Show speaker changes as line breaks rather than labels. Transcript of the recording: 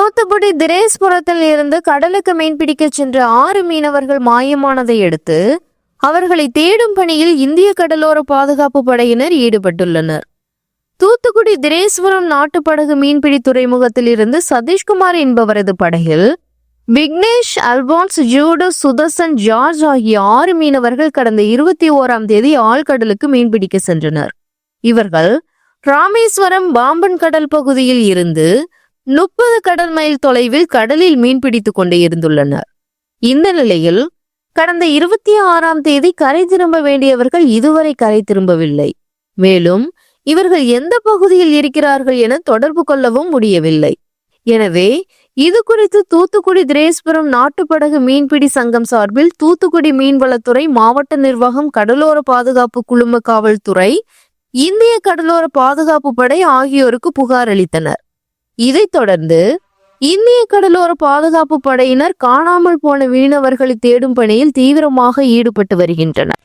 தூத்துக்குடி திரேஸ்புரத்தில் இருந்து கடலுக்கு மீன்பிடிக்க சென்ற ஆறு மீனவர்கள் மாயமானதை அடுத்து அவர்களை தேடும் பணியில் இந்திய கடலோர பாதுகாப்பு படையினர் ஈடுபட்டுள்ளனர். தூத்துக்குடி திரேஸ்வரம் நாட்டுப்படகு மீன்பிடி துறைமுகத்தில் இருந்து சதீஷ்குமார் என்பவரது படகில் விக்னேஷ் அல்பான்ஸ் ஜூடு சுதர்சன் ஜார்ஜ் ஆகிய ஆறு மீனவர்கள் கடந்த இருபத்தி ஓராம் தேதி ஆழ்கடலுக்கு மீன்பிடிக்க சென்றனர். இவர்கள் ராமேஸ்வரம் பாம்பன் கடல் பகுதியில் இருந்து முப்பது கடல் மைல் தொலைவில் கடலில் மீன்பிடித்துக் கொண்டே இருந்துள்ளனர். இந்த நிலையில் கடந்த இருபத்தி ஆறாம் தேதி கரை திரும்ப வேண்டியவர்கள் இதுவரை கரை திரும்பவில்லை. மேலும் இவர்கள் எந்த பகுதியில் இருக்கிறார்கள் என தொடர்பு கொள்ளவும் முடியவில்லை. எனவே இது குறித்து தூத்துக்குடி திரேஸ்புரம் நாட்டுப்படகு மீன்பிடி சங்கம் சார்பில் தூத்துக்குடி மீன்வளத்துறை மாவட்ட நிர்வாகம் கடலோர பாதுகாப்பு குழும காவல்துறை இந்திய கடலோர பாதுகாப்பு படை ஆகியோருக்கு புகார் அளித்தனர். இதைத் தொடர்ந்து இந்திய கடலோர பாதுகாப்பு படையினர் காணாமல் போன மீனவர்களை தேடும் பணியில் தீவிரமாக ஈடுபட்டு வருகின்றனர்.